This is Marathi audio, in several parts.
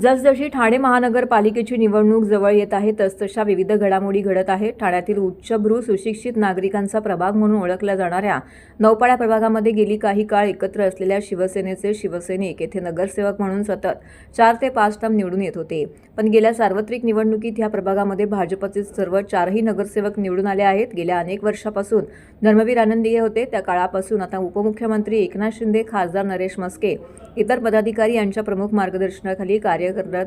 जसजशी ठाणे महानगरपालिकेची निवडणूक जवळ येत आहे तसतशा विविध घडामोडी घडत आहेत. ठाण्यातील उच्चभ्रू सुशिक्षित नागरिकांचा प्रभाग म्हणून ओळखल्या जाणाऱ्या नौपाड्या प्रभागामध्ये गेली काही काळ एकत्र असलेल्या शिवसेनेचे शिवसैनिक येथे नगरसेवक म्हणून सतत चार ते पाच टर्म निवडून येत होते. पण गेल्या सार्वत्रिक निवडणुकीत या प्रभागामध्ये भाजपचे सर्व चारही नगरसेवक निवडून आले आहेत. गेल्या अनेक वर्षापासून धर्मवीर आनंदीय होते. त्या काळापासून आता उपमुख्यमंत्री एकनाथ शिंदे खासदार नरेश मस्के इतर पदाधिकारी यांच्या प्रमुख मार्गदर्शनाखाली कार्य कार्यकर्त्यात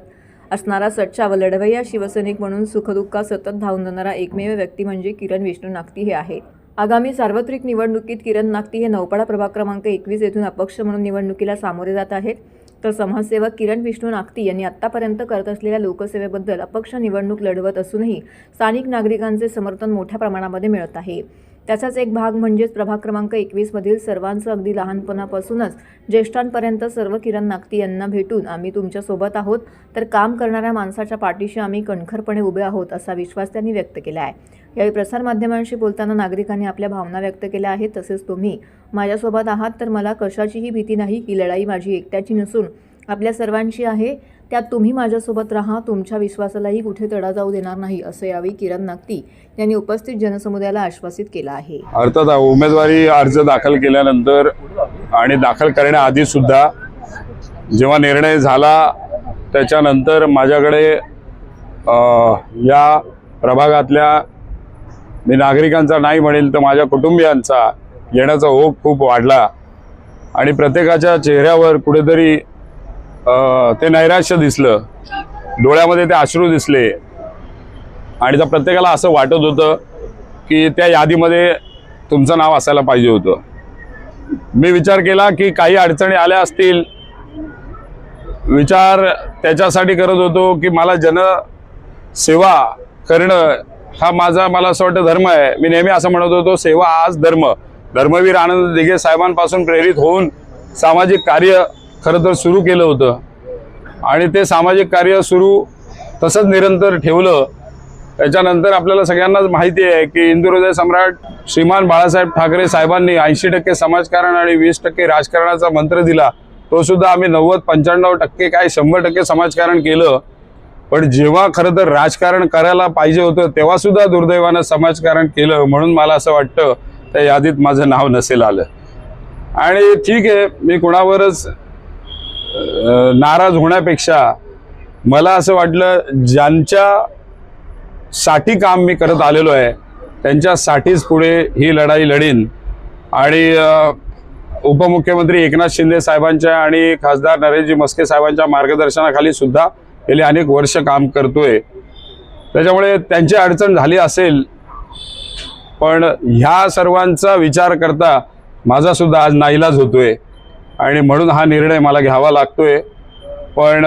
असणारा सच्चा व लढवय्या शिवसैनिक म्हणून सुखदुःखात सतत धावून जाणारा एकमेव व्यक्ती म्हणजे किरण विष्णू नागती हे आहे. आगामी सार्वत्रिक निवडणुकीत किरण नागती हे नौपाडा प्रभाग क्रमांक एकवीस येथून अपक्ष म्हणून निवडणुकीला सामोरे जात आहेत. तर समाजसेवक किरण विष्णू नागती यांनी आत्तापर्यंत करत असलेल्या लोकसेवेबद्दल अपक्ष निवडणूक लढवत असूनही स्थानिक नागरिकांचे समर्थन मोठ्या प्रमाणामध्ये मिळत आहे. त्याचाच एक भाग म्हणजेच प्रभाग क्रमांक एकवीसमधील सर्वांचं अगदी लहानपणापासूनच ज्येष्ठांपर्यंत सर्व किरण नागती यांना भेटून आम्ही तुमच्यासोबत आहोत. तर काम करणाऱ्या माणसाच्या पाठीशी आम्ही कणखरपणे उभे आहोत असा विश्वास त्यांनी व्यक्त केला आहे. यावेळी प्रसारमाध्यमांशी बोलताना नागरिकांनी आपल्या भावना व्यक्त केल्या आहेत. तसेच तुम्ही माझ्यासोबत आहात तर मला कशाचीही भीती नाही ही लढाई माझी एकट्याची नसून आपल्या सर्वांशी आहे. त्यात तुम्ही माझ्यासोबत राहा. तुमच्या विश्वासालाही कुठे तडा जाऊ देणार नाही असं यावेळी किरण नागती यांनी उपस्थित जनसमुदायाला आश्वासित केलं आहे. अर्थात उमेदवारी अर्ज दाखल केल्यानंतर आणि दाखल करण्याआधी सुद्धा जेव्हा निर्णय झाला त्याच्यानंतर माझ्याकडे या प्रभागातल्या मी नागरिकांचा नाही म्हणेल तर माझ्या कुटुंबियांचा येण्याचा ओघ खूप वाढला. आणि प्रत्येकाच्या चेहऱ्यावर कुठेतरी ते नैराश्य दिसलं. डोळ्यामध्ये ते अश्रू दिसले. आणि त्या प्रत्येकाला असं वाटत होतं की त्या यादीमध्ये तुमचं नाव असायला पाहिजे होतं. मी विचार केला की काही अडचणी आल्या असतील. विचार त्याच्यासाठी करत होतो की मला जनसेवा करणं हा माझा मला असं वाटतं धर्म आहे. मी नेहमी असं म्हणत होतो सेवा आज धर्म. धर्मवीर आनंद दिघे साहेबांपासून प्रेरित होऊन सामाजिक कार्य खरं तर सुरू केलं होतं. आणि ते सामाजिक कार्य सुरू तसंच निरंतर ठेवलं. त्याच्यानंतर आपल्याला सगळ्यांनाच माहिती आहे की इंदुहृदय सम्राट श्रीमान बाळासाहेब ठाकरे साहेबांनी ऐंशी टक्के समाजकारण आणि वीस टक्के राजकारणाचा मंत्र दिला. तो सुद्धा आम्ही नव्वद पंच्याण्णव टक्के काय शंभर टक्के समाजकारण केलं. पण जेव्हा खरं तर राजकारण करायला पाहिजे होतं तेव्हा सुद्धा दुर्दैवानं समाजकारण केलं म्हणून मला असं वाटतं. त्या यादीत माझं नाव नसेल आलं. आणि ठीक आहे मी कुणावरच नाराज होण्यापेक्षा मला असं वाटलं ज्यांच्या साठी काम मी करत आलेलो आहे त्यांच्यासाठीच पुढे ही लढाई लढीन. आणि उपमुख्यमंत्री एकनाथ शिंदे साहेबांच्या आणि खासदार नरेशजी मस्के साहेबांच्या मार्गदर्शनाखाली सुद्धा गेली अनेक वर्ष काम करतोय. त्याच्यामुळे त्यांची अडचण झाली असेल पण ह्या सर्वांचा विचार करता माझा सुद्धा आज नाईलाज होतोय. आणि म्हणून हा निर्णय मला घ्यावा लागतोय. पण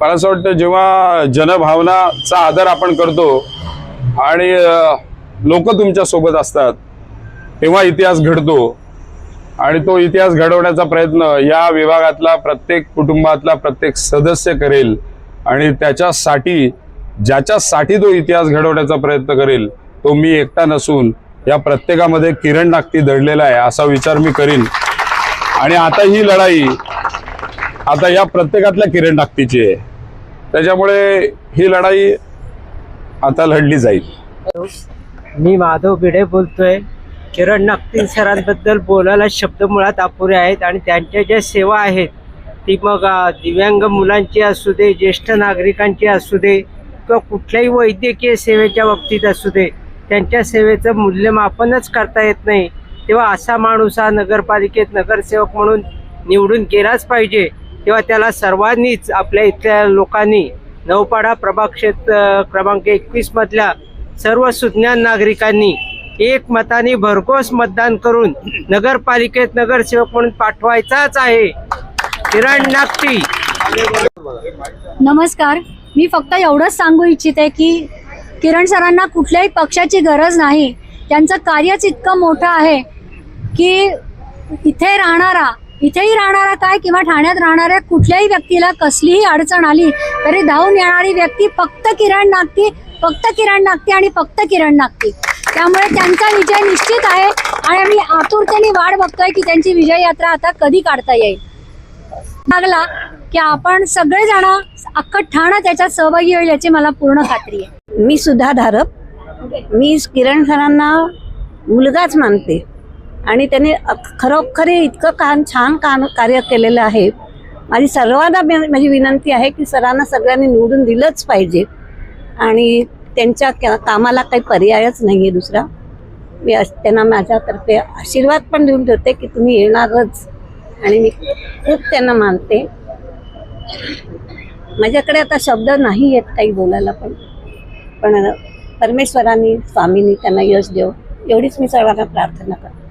मला असं वाटतं जेव्हा जनभावनाचा आदर आपण करतो आणि लोक तुमच्यासोबत असतात तेव्हा इतिहास घडतो. आणि तो इतिहास घडवण्याचा प्रयत्न या विभागातला प्रत्येक कुटुंबातला प्रत्येक सदस्य करेल आणि त्याच्यासाठी ज्याच्यासाठी तो इतिहास घडवण्याचा प्रयत्न करेल तो मी एकटा नसून या प्रत्येकामध्ये किरण नागती दडलेला आहे असा विचार मी करीन. आणि आता ही लढाई आता या प्रत्येकातल्या किरण टाकतीची आहे. त्याच्यामुळे ही लढाई आता लढली जाईल. मी माधव भिडे बोलतोय. किरण नागतील सरांबद्दल बोलायला शब्द मुळात अपुरे आहेत आणि त्यांच्या ज्या सेवा आहेत ती मग दिव्यांग मुलांची असू दे ज्येष्ठ नागरिकांची असू दे किंवा कुठल्याही वैद्यकीय सेवेच्या बाबतीत असू दे त्यांच्या सेवेचं मूल्यमापनच करता येत नाही. तेव्हा असा माणूस हा नगरपालिकेत नगरसेवक म्हणून निवडून गेलाच पाहिजे. तेव्हा त्याला सर्वांनीच आपल्या इथल्या लोकांनी नवपाडा प्रभाग क्षेत्र क्रमांक एकवीसमधल्या सर्व सुज्ञान नागरिकांनी एक मताने भरघोस मतदान करून नगरपालिकेत नगरसेवक म्हणून पाठवायचाच आहे. किरण नागटी. नमस्कार. मी फक्त एवढंच सांगू इच्छिते की किरण सरांना कुठल्याही पक्षाची गरज नाही. त्यांचं कार्यच इतकं मोठं आहे. की इथे राहणारा इथेही राहणारा काय किंवा ठाण्यात राहणाऱ्या कुठल्याही व्यक्तीला कसलीही अडचण आली तरी धावून येणारी व्यक्ती फक्त किरण नागती फक्त किरण नागती आणि फक्त किरण नागती. त्यामुळे त्यांचा विजय निश्चित आहे आणि आम्ही आतुरतेने वाट बघतोय की त्यांची विजय यात्रा आता कधी काढता येईल. लागला की आपण सगळेजण अख्खं ठाणं त्याच्यात सहभागी होईल याची मला पूर्ण खात्री आहे. मी सुद्धा धारप मी किरण सरांना मुलगाच मानते. आणि त्याने खरोखरी इतकं कान छान कान कार्य केलेलं आहे. माझी सर्वांना माझी विनंती आहे की सरांना सगळ्यांनी निवडून दिलंच पाहिजे. आणि त्यांच्या कामाला काही पर्यायच नाही आहे दुसरा. मी त्यांना माझ्यातर्फे आशीर्वाद पण देऊन ठेवते की तुम्ही येणारच. आणि मी खूप त्यांना मानते. माझ्याकडे आता शब्द नाही आहेत काही बोलायला पण. पण परमेश्वरांनी स्वामींनी त्यांना यश देव. एवढीच मी सर्वांना प्रार्थना करते.